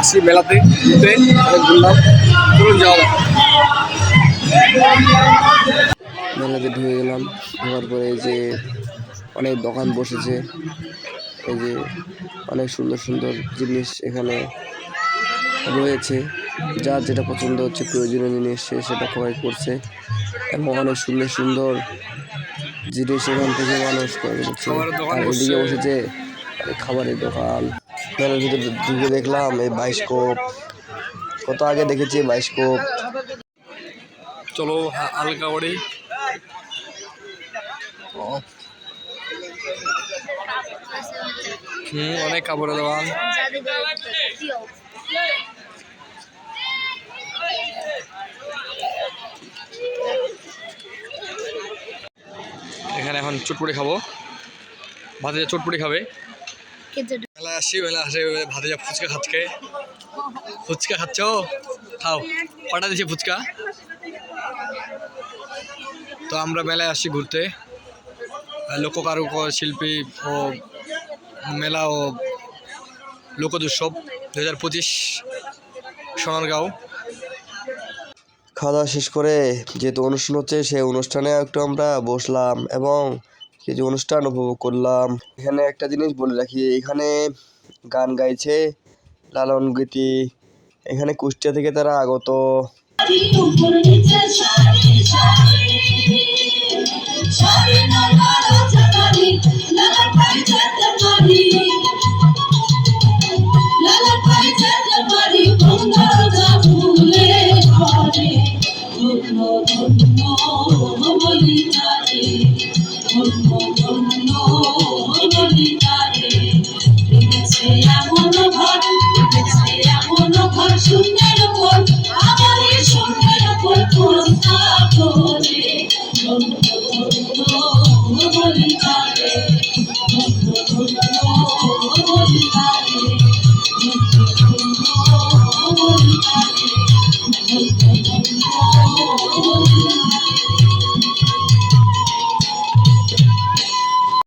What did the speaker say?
আসি মেলাতে, ঘুরতে অনেক ঘুরলাম। চলুন যাওয়া মেলাতে ঢুকে গেলাম, ঢোকার পরে যে অনেক দোকান বসেছে। এই যে অনেক সুন্দর সুন্দর জিনিস এখানে রয়েছে। যার যেটা পছন্দ হচ্ছে, প্রয়োজনীয় জিনিস সে সেটা ক্রয় করছে। এবং অনেক সুন্দর সুন্দর জিনিস এখান থেকে মানুষ ক্রয় করছে আর এদিকে বসেছে খাবারের দোকান। মেলার ভিতরে ঢুকে দেখলাম এই বাইস্কোপ। কত আগে দেখেছি বাইস্কোপ। চলো হালকা করে। অনেক কাপড়ের দোকান। এখানে এখন চটপটি খাব। ভাতে চটপটি খাবে। মেলায় আসছি মেলা আসে ভাতে যা ফুচকা খাচ্ছে ফুচকা খাচ্ছ? খাও। কটা ফুচকা? তো আমরা মেলায় আসছি ঘুরতে। লোককারু শিল্পী ও মেলা ও লোকদুৎসব দু হাজার পঁচিশ সোনারগাঁও। খাওয়া দাওয়া শেষ করে যেহেতু অনুষ্ঠান হচ্ছে সেই অনুষ্ঠানে একটু আমরা বসলাম এবং কিছু অনুষ্ঠান উপভোগ করলাম। এখানে একটা জিনিস বলে রাখি এখানে গান গাইছে লালন গীতি এখানে কুষ্টিয়া থেকে তারা আগত। Oh,